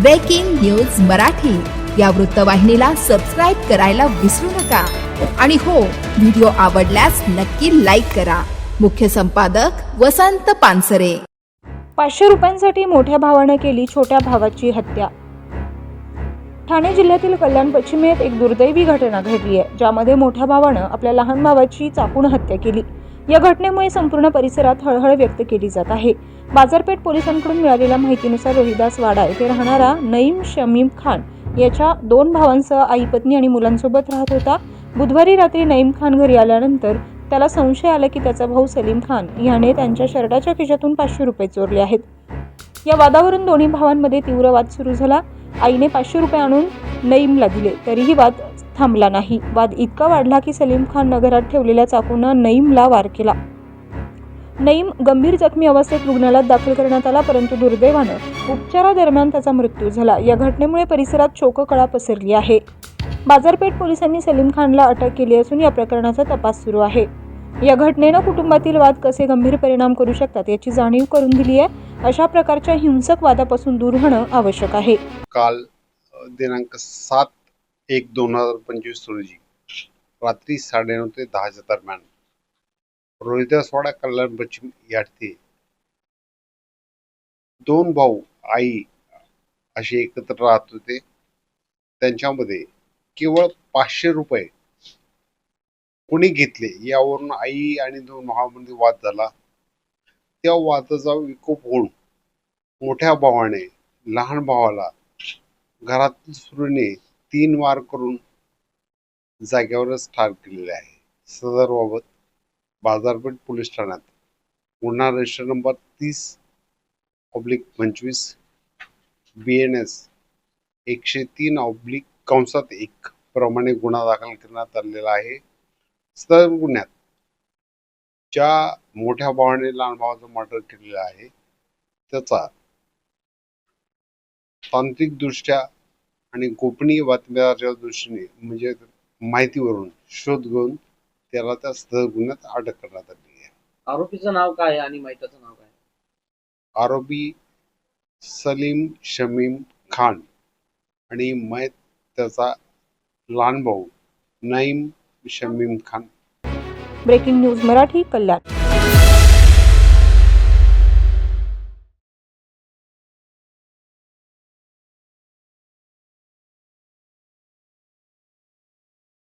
Breaking news Marathi या वृत्तवाहिनीला subscribe करायला विसरू नका. आणि हो व्हिडिओ आवडल्यास नक्की लाईक करा. मुख्य संपादक वसंत पानसरे. पाचशे रुपयांसाठी मोठ्या भावानं केली छोट्या भावाची हत्या. ठाणे जिल्ह्यातील कल्याण पश्चिमेत एक दुर्दैवी घटना घडली आहे ज्यामध्ये मोठ्या भावानं आपल्या लहान भावाची चाकून हत्या केली. या घटनेमुळे संपूर्ण परिसरात हळहळ व्यक्त केली जात आहे. बाजारपेठ पोलिसांकडून मिळालेल्या माहितीनुसार रोहिदास वाडा येथे राहणारा नईम शमीम खान याच्या दोन भावांसह आई पत्नी आणि मुलांसोबत राहत होता. बुधवारी रात्री नईम खान घरी आल्यानंतर त्याला संशय आला की त्याचा भाऊ सलीम खान याने त्यांच्या शर्टाच्या खिशातून पाचशे रुपये चोरले आहेत. या वादावरून दोन्ही भावांमध्ये तीव्र वाद सुरू झाला. आईने पाचशे रुपये आणून नईमला दिले. तरीही वाद थांबला नाही. वाद इतका वाढला की सलीम खान नगरात ठेवलेल्या चाकूनं नईमला वार केला. नईम गंभीर जखमी अवस्थेत रुग्णालयात दाखल करण्यात आला परंतु दुर्दैवानं उपचारादरम्यान त्याचा मृत्यू झाला. या घटनेमुळे परिसरात शोककळा पसरली आहे. बाजारपेठ पोलिसांनी सलीम खानला अटक केली असून या प्रकरणाचा तपास सुरू आहे. या घटनेनं कुटुंबातील वाद कसे गंभीर परिणाम करू शकतात याची जाणीव करून दिली आहे. अशा प्रकारच्या हिंसक वादापासून दूर होणं आवश्यक आहे. काल दिनांक सात एक दोन हजार पंचवीस रोजी. रात्री साडेनऊ ते दहाच्या दरम्यान. रोहिदासवाडा कल्याण पश्चिम या दोन भाऊ आई असे एकत्र राहत होते. त्यांच्यामध्ये केवळ पाचशे रुपये कोणी घेतले यावरून आई आणि दोन भावामध्ये वाद झाला. त्या वादाचा विकोप होऊन मोठ्या भावाने लहान भावाला घरातील सुरूने तीन वार करून जागेवरच ठार केलेले आहे. सदर बाबत बाजारपेठ पोलीस ठाण्यात. गुन्हा रजिस्टर नंबर तीस ऑब्लिक पंचवीस बी एन एस एकशे तीन ऑब्लिक कंसात एक प्रमाणे गुन्हा दाखल करण्यात आलेला आहे. सदर गुन्ह्यात ज्या मोठ्या भावाने लहान भावाचं मर्डर केलेलं आहे त्याचा तांत्रिकदृष्ट्या आणि गोपनीय बातम्याच्या दृष्टीने म्हणजे माहितीवरून शोध घेऊन त्याला त्या सदर गुन्ह्यात अटक करण्यात आली आहे. आरोपीचं नाव काय आहे आणि मैताचं नाव काय? आरोपी सलीम शमीम खान आणि मैत त्याचा लहान भाऊ Naeem Shamim Khan. Breaking news Marathi Kalyan.